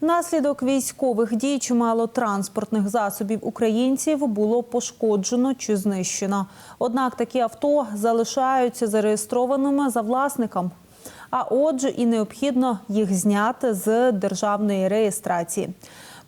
Внаслідок військових дій чимало транспортних засобів українців було пошкоджено чи знищено. Однак такі авто залишаються зареєстрованими за власником. А отже, і необхідно їх зняти з державної реєстрації.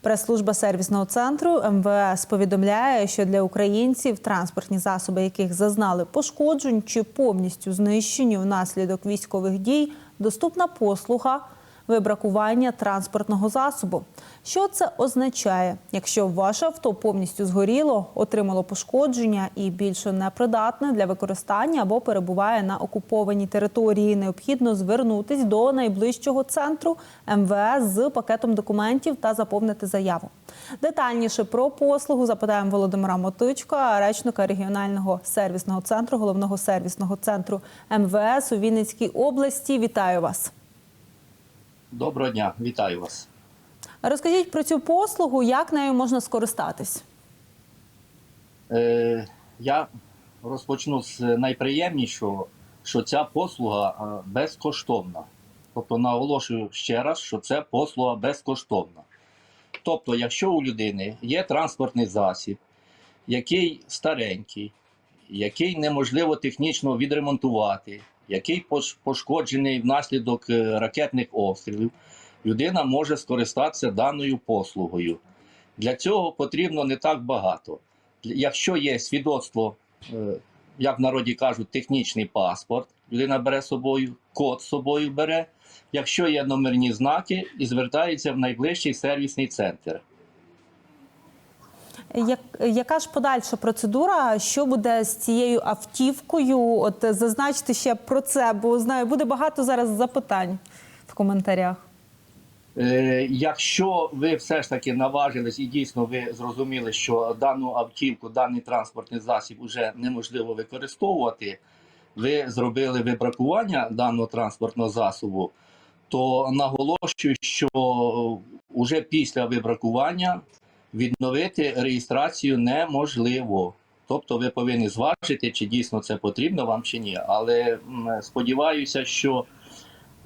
Прес-служба сервісного центру МВС повідомляє, що для українців транспортні засоби, яких зазнали пошкоджень чи повністю знищені внаслідок військових дій, доступна послуга вибракування транспортного засобу. Що це означає? Якщо ваше авто повністю згоріло, отримало пошкодження і більше не придатне для використання або перебуває на окупованій території, необхідно звернутись до найближчого центру МВС з пакетом документів та заповнити заяву. Детальніше про послугу запитаємо Володимира Мотичка, речника регіонального сервісного центру, головного сервісного центру МВС у Вінницькій області. Вітаю вас. Доброго дня, вітаю вас. Розкажіть про цю послугу, як нею можна скористатись? Е, я розпочну з найприємнішого, що ця послуга е, безкоштовна. Тобто наголошую ще раз, що це послуга безкоштовна. Тобто, якщо у людини є транспортний засіб, який старенький, який неможливо технічно відремонтувати, який пошкоджений внаслідок е, ракетних обстрілів, людина може скористатися даною послугою. Для цього потрібно не так багато. Якщо є свідоцтво, е, як в народі кажуть, технічний паспорт, людина бере з собою, код з собою бере. Якщо є номерні знаки, і звертається в найближчий сервісний центр. Як, яка ж подальша процедура? Що буде з цією автівкою? От зазначте ще про це, бо знаю, буде багато зараз запитань в коментарях. Е, якщо ви все ж таки наважились і дійсно ви зрозуміли, що дану автівку, даний транспортний засіб вже неможливо використовувати, ви зробили вибракування даного транспортного засобу, то наголошую, що вже після вибракування відновити реєстрацію неможливо. Тобто ви повинні зважити, чи дійсно це потрібно вам чи ні. Але сподіваюся, що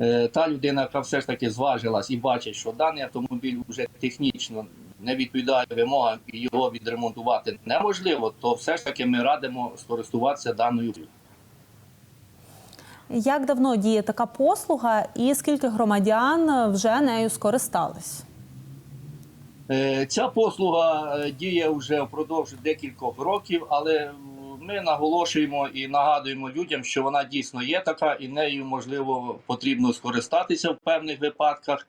е, та людина, яка все ж таки зважилась і бачить, що даний автомобіль вже технічно не відповідає вимогам і його відремонтувати неможливо, то все ж таки ми радимо скористуватися даною. Як давно діє така послуга, і скільки громадян вже нею скористались? Е, Ця послуга е, діє вже впродовж декількох років, але ми наголошуємо і нагадуємо людям, що вона дійсно є така, і нею можливо потрібно скористатися в певних випадках.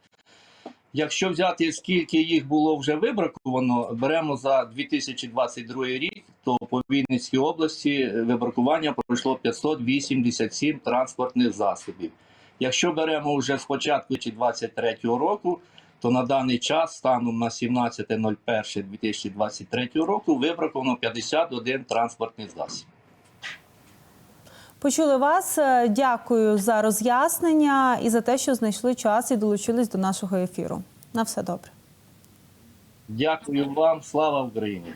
Якщо взяти скільки їх було вже вибраковано, беремо за 2022 рік, то по Вінницькій області вибракування пройшло 587 транспортних засобів. Якщо беремо вже з початку 2023 року, то на даний час, станом на 17.01.2023 року, вибраковано 51 транспортний засіб. Почули вас. Е, Дякую за роз'яснення і за те, що знайшли час і долучились до нашого ефіру. На все добре. Дякую вам, слава Україні!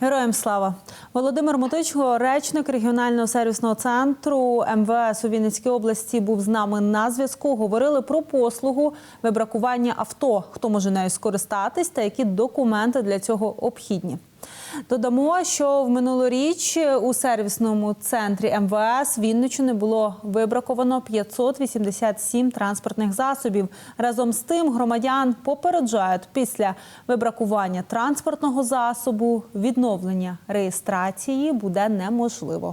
Героям слава Володимир Мотичко, речник регіонального сервісного центру МВС у Вінницькій області, був з нами на зв'язку. Говорили про послугу вибракування авто, хто може нею скористатись та які документи для цього обхідні. Додамо, що в минулоріч у сервісному центрі МВС Вінниччини було вибраковано 587 транспортних засобів. Разом з тим громадян попереджають після вибракування транспортного засобу відновлення реєстрації буде неможливо.